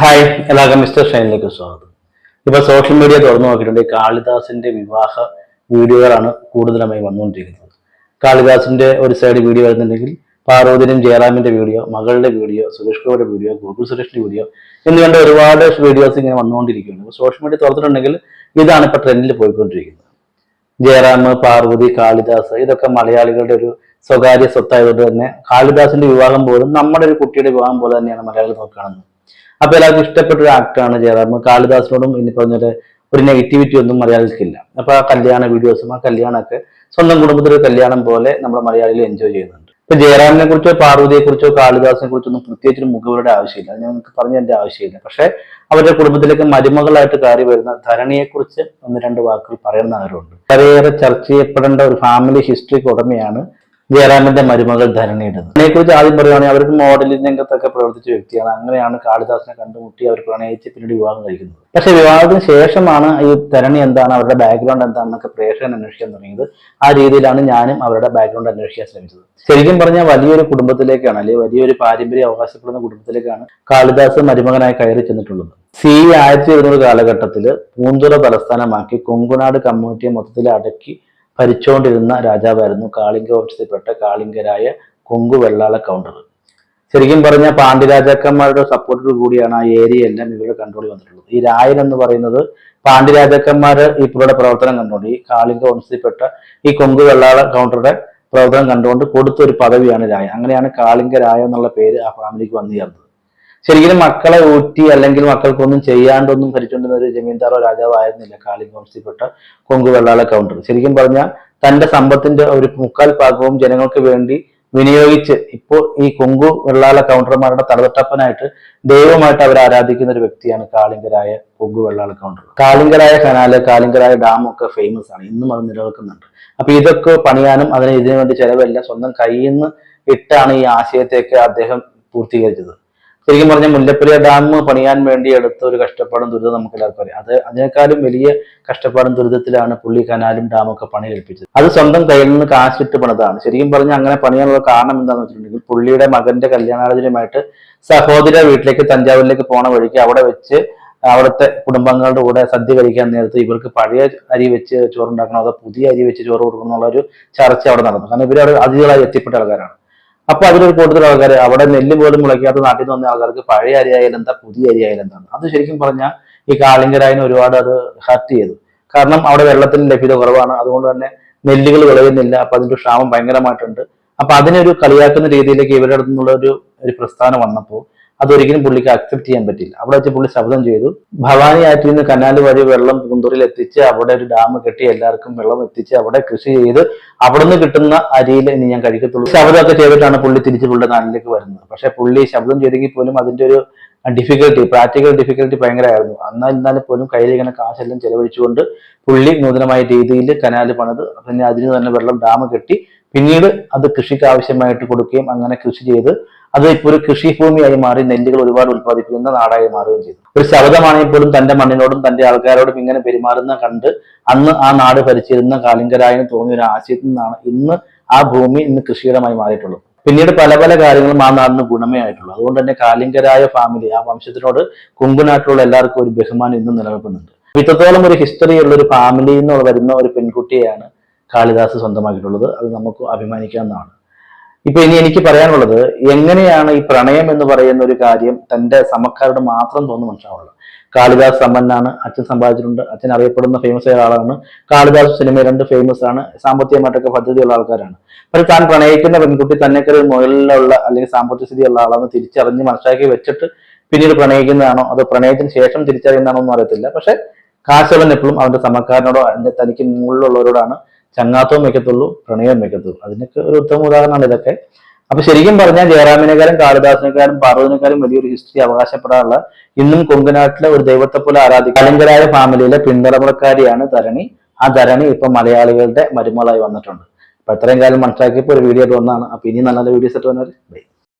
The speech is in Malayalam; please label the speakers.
Speaker 1: ഹായ് എല്ലാവർക്കും മിസ്റ്റർ ഷൈനിലേക്ക് സ്വാഗതം. ഇപ്പൊ സോഷ്യൽ മീഡിയ തുറന്നു നോക്കിയിട്ടുണ്ട്. കാളിദാസിന്റെ വിവാഹ വീഡിയോകളാണ് കൂടുതലായി വന്നുകൊണ്ടിരിക്കുന്നത്. കാളിദാസിന്റെ ഒരു സൈഡ് വീഡിയോ വരുന്നുണ്ടെങ്കിൽ പാർവതിനും ജയറാമിന്റെ വീഡിയോ മകളുടെ വീഡിയോ സുരേഷ് ഗോപിയുടെ വീഡിയോ ഗോകുൽ സുരേഷിന്റെ വീഡിയോ എന്നിവന്റെ ഒരുപാട് വീഡിയോസ് ഇങ്ങനെ വന്നുകൊണ്ടിരിക്കുകയാണ്. സോഷ്യൽ മീഡിയ തുറന്നിട്ടുണ്ടെങ്കിൽ ഇതാണ് ഇപ്പൊ ട്രെൻഡിൽ പോയിക്കൊണ്ടിരിക്കുന്നത്. ജയറാം പാർവതി കാളിദാസ് ഇതൊക്കെ മലയാളികളുടെ ഒരു സ്വകാര്യ സ്വത്തായതുകൊണ്ട് തന്നെ കാളിദാസിന്റെ വിവാഹം പോലും നമ്മുടെ ഒരു കുട്ടിയുടെ വിവാഹം പോലെ തന്നെയാണ് മലയാളികൾ നോക്കുകയാണെന്ന് അപ്പൊ എല്ലാവർക്കും ഇഷ്ടപ്പെട്ട ഒരു ആക്ടറാണ് ജയറാം. കാളിദാസിനോടും ഇനി പറഞ്ഞൊരു ഒരു നെഗറ്റിവിറ്റി ഒന്നും മലയാളികൾക്കില്ല. അപ്പൊ ആ കല്യാണ വീഡിയോസും ആ കല്യാണമൊക്കെ സ്വന്തം കുടുംബത്തിലെ കല്യാണം പോലെ നമ്മുടെ മലയാളികൾ എൻജോയ് ചെയ്യുന്നുണ്ട്. ഇപ്പൊ ജയറാമിനെ കുറിച്ചോ പാർവതിയെ കുറിച്ചോ കാളിദാസിനെ കുറിച്ചൊന്നും പ്രത്യേകിച്ച് ഒരു മുഖവരുടെ ആവശ്യമില്ല. അത് ഞങ്ങൾക്ക് പറഞ്ഞ എന്റെ ആവശ്യമില്ല. പക്ഷെ അവരുടെ കുടുംബത്തിലേക്ക് മരുമകളായിട്ട് കയറി വരുന്ന ധരണിയെ കുറിച്ച് ഒന്ന് രണ്ട് വാക്കുകൾ പറയുന്ന ആരുണ്ട്. വളരെയേറെ ചർച്ച ചെയ്യപ്പെടേണ്ട ഒരു ഫാമിലി ഹിസ്റ്ററിക്ക് ഉടമയാണ് ജയറാമിന്റെ മരുമകൾ ധരണിയുടേത്. അതിനെക്കുറിച്ച് ആദ്യം പറയുകയാണെങ്കിൽ അവർക്ക് മോഡലിംഗ് രംഗത്തൊക്കെ പ്രവർത്തിച്ച വ്യക്തിയാണ്. അങ്ങനെയാണ് കാളിദാസിനെ കണ്ടുമുട്ടി അവർ പ്രണയിച്ച് പിന്നീട് വിവാഹം കഴിക്കുന്നത്. പക്ഷെ വിവാഹത്തിന് ശേഷമാണ് ഈ ധരണി എന്താണ് അവരുടെ ബാക്ക്ഗ്രൗണ്ട് എന്താണെന്നൊക്കെ പ്രേക്ഷകൻ അന്വേഷിക്കാൻ തുടങ്ങിയത്. ആ രീതിയിലാണ് ഞാനും അവരുടെ ബാക്ക്ഗ്രൗണ്ട് അന്വേഷിക്കാൻ ശ്രമിച്ചത്. ശരിക്കും പറഞ്ഞാൽ വലിയൊരു കുടുംബത്തിലേക്കാണ് അല്ലെങ്കിൽ വലിയൊരു പാരമ്പര്യം അവകാശപ്പെടുന്ന കുടുംബത്തിലേക്കാണ് കാളിദാസ് മരുമകനായി കയറി ചെന്നിട്ടുള്ളത്. സി ആയിരത്തി എഴുന്നൂറ് കാലഘട്ടത്തിൽ പൂന്തുറ തലസ്ഥാനമാക്കി കൊങ്കുനാട് കമ്മ്യൂണിറ്റിയെ മൊത്തത്തിൽ അടക്കി ഭരിച്ചുകൊണ്ടിരുന്ന രാജാവായിരുന്നു കാളിംഗ വംശത്തിൽപ്പെട്ട കാളിംഗരായ കൊങ്കു വെള്ളാള കൗണ്ടർ ശരിക്കും പറഞ്ഞ പാണ്ഡ്യരാജാക്കന്മാരുടെ സപ്പോർട്ടോട് കൂടിയാണ് ആ ഏരിയ എല്ലാം ഇവരുടെ കൺട്രോളിൽ വന്നിട്ടുള്ളത്. ഈ രായൻ എന്ന് പറയുന്നത് പാണ്ഡ്യരാജാക്കന്മാര് ഈ പുള്ളിയുടെ പ്രവർത്തനം കണ്ടുകൊണ്ട് ഈ കാളിംഗ വംശത്തിൽപ്പെട്ട ഈ കൊങ്കു വെള്ളാള കൗണ്ടറുടെ പ്രവർത്തനം കണ്ടുകൊണ്ട് കൊടുത്ത ഒരു പദവിയാണ് രായ അങ്ങനെയാണ് കാളിംഗ രായ എന്നുള്ള പേര് ആ ഫാമിലിക്ക് വന്നു ചേർന്നത്. ശരിക്കും മക്കളെ ഊറ്റി അല്ലെങ്കിൽ മക്കൾക്കൊന്നും ചെയ്യാണ്ടൊന്നും ഭരിച്ചുകൊണ്ടിരുന്ന ഒരു ജമീന്ദാറോ രാജാവോ ആയിരുന്നില്ല കാളിംഗ വംശത്തിൽപ്പെട്ട കൊങ്കു വെള്ളാള കൗണ്ടർ ശരിക്കും പറഞ്ഞാൽ തന്റെ സമ്പത്തിന്റെ ഒരു മുക്കാൽ ഭാഗവും ജനങ്ങൾക്ക് വേണ്ടി വിനിയോഗിച്ച് ഇപ്പോൾ ഈ കൊങ്കു വെള്ളാള കൗണ്ടർമാരുടെ തടവട്ടപ്പനായിട്ട് ദൈവമായിട്ട് അവർ ആരാധിക്കുന്ന ഒരു വ്യക്തിയാണ് കാളിംഗരായ കൊങ്കു വെള്ളാള കൗണ്ടർ കാളിംഗരായ കനാല് കാളിംഗരായ ഡാം ഒക്കെ ഫേമസ് ആണ്. ഇന്നും അത് നിലനിൽക്കുന്നുണ്ട്. അപ്പൊ ഇതൊക്കെ പണിയാനും അതിന് ഇതിനു വേണ്ടി ചെലവെല്ലാം സ്വന്തം കയ്യിൽ നിന്ന് ഇട്ടാണ് ഈ ആശയത്തെയൊക്കെ അദ്ദേഹം പൂർത്തീകരിച്ചത്. ശരിക്കും പറഞ്ഞ മുല്ലപ്പെരിയാർ ഡാം പണിയാൻ വേണ്ടി എടുത്ത ഒരു കഷ്ടപ്പാടും ദുരിതം നമുക്ക് എല്ലാവർക്കും അറിയാം. അത് അതിനേക്കാളും വലിയ കഷ്ടപ്പാടും ദുരിതത്തിലാണ് പുള്ളി കനാലും ഡാമൊക്കെ പണി കഴിപ്പിച്ചത് അത് സ്വന്തം കയ്യിൽ നിന്ന് കാശിട്ട് പണിതാണ്. ശരിക്കും പറഞ്ഞാൽ അങ്ങനെ പണിയാനുള്ള കാരണം എന്താണെന്ന് വെച്ചിട്ടുണ്ടെങ്കിൽ പുള്ളിയുടെ മകന്റെ കല്യാണാലോചനയുമായിട്ട് സഹോദര വീട്ടിലേക്ക് തഞ്ചാവൂരിലേക്ക് പോണ വഴിക്ക് അവിടെ വെച്ച് അവിടുത്തെ കുടുംബങ്ങളുടെ കൂടെ സദ്യ കഴിക്കാൻ നേരത്ത് ഇവർക്ക് പഴയ അരി വെച്ച് ചോറുണ്ടാക്കണോ അതോ പുതിയ അരി വെച്ച് ചോറ് കൊടുക്കണം എന്നുള്ള ഒരു ചർച്ച അവിടെ നടന്നു. കാരണം ഇവർ അതിഥികളായി എത്തിപ്പെട്ട ആൾക്കാരാണ്. അപ്പൊ അതിലൊരു കൂടുതൽ ആൾക്കാർ അവിടെ നെല്ല് പോലും മുളയ്ക്കാത്ത നാട്ടിൽ നിന്ന് വന്ന ആൾക്കാർക്ക് പഴയ അരി ആയാലും എന്താ പുതിയ അരി ആയാലും എന്താണ് അത് ശരിക്കും പറഞ്ഞാൽ ഈ കാളിങ്കരായനെ ഒരുപാട് അത് ഹർട്ട് ചെയ്തു. കാരണം അവിടെ വെള്ളത്തിന് ലഭ്യത കുറവാണ്. അതുകൊണ്ട് തന്നെ നെല്ലുകൾ വിളയുന്നില്ല. അപ്പൊ അതിന്റെ ക്ഷാമം ഭയങ്കരമായിട്ടുണ്ട്. അപ്പൊ അതിനൊരു കളിയാക്കുന്ന രീതിയിലേക്ക് ഇവരുടെ അടുത്തുനിന്നുള്ള ഒരു ഒരു പ്രസ്ഥാനം വന്നപ്പോൾ അതൊരിക്കലും പുള്ളിക്ക് അക്സെപ്റ്റ് ചെയ്യാൻ പറ്റില്ല. അവിടെ വെച്ച് പുള്ളി ശബ്ദം ചെയ്തു. ഭവാനി ആറ്റിൽ നിന്ന് കനാൽ വഴി വെള്ളം കുന്തൂരിൽ എത്തിച്ച് അവിടെ ഒരു ഡാം കെട്ടി എല്ലാവർക്കും വെള്ളം എത്തിച്ച് അവിടെ കൃഷി ചെയ്ത് അവിടെ നിന്ന് കിട്ടുന്ന അരിയിൽ ഇനി ഞാൻ കഴിക്കത്തുള്ളൂ. ശബ്ദമൊക്കെ ചെയ്തിട്ടാണ് പുള്ളി തിരിച്ച് പുള്ളിയുടെ നാട്ടിലേക്ക് വരുന്നത്. പക്ഷെ പുള്ളി ശബ്ദം ചെയ്തെങ്കിൽ പോലും അതിന്റെ ഒരു ഡിഫിക്കൽട്ടി പ്രാക്ടിക്കൽ ഡിഫിക്കൽട്ടി ഭയങ്കരമായിരുന്നു. എന്നാൽ എന്നാലും പോലും ഇങ്ങനെ കാശെല്ലാം ചെലവഴിച്ചുകൊണ്ട് പുള്ളി നൂതനമായ രീതിയിൽ കനാല് പണിത് പിന്നെ അതിന് തന്നെ വെള്ളം ഡാം കെട്ടി പിന്നീട് അത് കൃഷിക്ക് ആവശ്യമായിട്ട് കൊടുക്കുകയും അങ്ങനെ കൃഷി ചെയ്ത് അത് ഇപ്പോൾ ഒരു കൃഷിഭൂമിയായി മാറി നെല്ലുകൾ ഒരുപാട് ഉത്പാദിപ്പിക്കുന്ന നാടായി മാറുകയും ചെയ്തു. ഒരു ശബ്ദമാണെങ്കിൽ പോലും തന്റെ മണ്ണിനോടും തന്റെ ആൾക്കാരോടും ഇങ്ങനെ പെരുമാറുന്ന കണ്ട് അന്ന് ആ നാട് ഭരിച്ചിരുന്ന കാലിങ്കരായന് തോന്നിയ ഒരു ആശയത്തിൽ നിന്നാണ് ഇന്ന് ആ ഭൂമി ഇന്ന് കൃഷിയിടമായി മാറിയിട്ടുള്ളത്. പിന്നീട് പല പല കാര്യങ്ങളും ആ നാടിന് ഗുണമേ ആയിട്ടുള്ളൂ. അതുകൊണ്ട് തന്നെ കാലിങ്കരായ ഫാമിലി ആ വംശത്തിനോട് കുങ്കുനാട്ടിലുള്ള എല്ലാവർക്കും ഒരു ബഹുമാനം ഇന്നും നിലനിൽക്കുന്നുണ്ട്. ഇത്രത്തോളം ഒരു ഹിസ്റ്ററി ഉള്ള ഒരു ഫാമിലി എന്ന് വരുന്ന ഒരു പെൺകുട്ടിയെയാണ് കാളിദാസ് സ്വന്തമാക്കിയിട്ടുള്ളത്. അത് നമുക്ക് അഭിമാനിക്കാവുന്നതാണ്. ഇപ്പൊ ഇനി എനിക്ക് പറയാനുള്ളത് എങ്ങനെയാണ് ഈ പ്രണയം എന്ന് പറയുന്ന ഒരു കാര്യം തന്റെ സമക്കാരോട് മാത്രം തോന്നുന്നു മനസ്സിലാവുള്ളത് കാളിദാസ് സമ്പന്നാണ് അച്ഛൻ സമ്പാദിച്ചിട്ടുണ്ട് അച്ഛൻ അറിയപ്പെടുന്ന ഫേമസ് ആയ ആളാണ് കാളിദാസ് സിനിമ രണ്ട് ഫേമസ് ആണ് സാമ്പത്തികമായിട്ടൊക്കെ പദ്ധതിയുള്ള ആൾക്കാരാണ്. പക്ഷെ താൻ പ്രണയിക്കുന്ന പെൺകുട്ടി തന്നെക്കൊരു മുകളിലുള്ള അല്ലെങ്കിൽ സാമ്പത്തിക സ്ഥിതിയുള്ള ആളാണെന്ന് തിരിച്ചറിഞ്ഞ് മനസ്സിലാക്കി വെച്ചിട്ട് പിന്നീട് പ്രണയിക്കുന്നതാണോ? അതോ പ്രണയത്തിന് ശേഷം തിരിച്ചറിയുന്നതാണോ ഒന്നും അറിയത്തില്ല. പക്ഷെ കാശവൻ എപ്പോഴും അവന്റെ സമക്കാരനോടോ തനിക്ക് മുകളിലുള്ളവരോടാണ് ചങ്ങാത്തവും വെക്കത്തുള്ളൂ പ്രണയവും വെക്കത്തുള്ളൂ അതിനൊക്കെ ഒരു ഉത്തമ ഉദാഹരണമാണ് ഇതൊക്കെ. അപ്പൊ ശരിക്കും പറഞ്ഞാൽ ജയറാമിനെക്കാളും കാളിദാസിനെക്കാളും പാർവതിനെക്കാളും വലിയൊരു ഹിസ്റ്ററി അവകാശപ്പെടാനുള്ള ഇന്നും കൊങ്കനാട്ടിലെ ഒരു ദൈവത്തെ പോലെ ആരാധിക്കുന്ന കലിങ്കരായ ഫാമിലിയിലെ പിന്തലമുറക്കാരിയാണ് ധരണി. ആ ധരണി ഇപ്പൊ മലയാളികളുടെ മരുമകളായി വന്നിട്ടുണ്ട്. അപ്പൊ ഇത്രയും കാലം മനസ്സിലാക്കിയപ്പോൾ ഒരു വീഡിയോ ആയിട്ട് വന്നതാണ്. അപ്പൊ ഇനി നല്ല നല്ല വീഡിയോസ് ആയിട്ട് വന്നാൽ ബൈ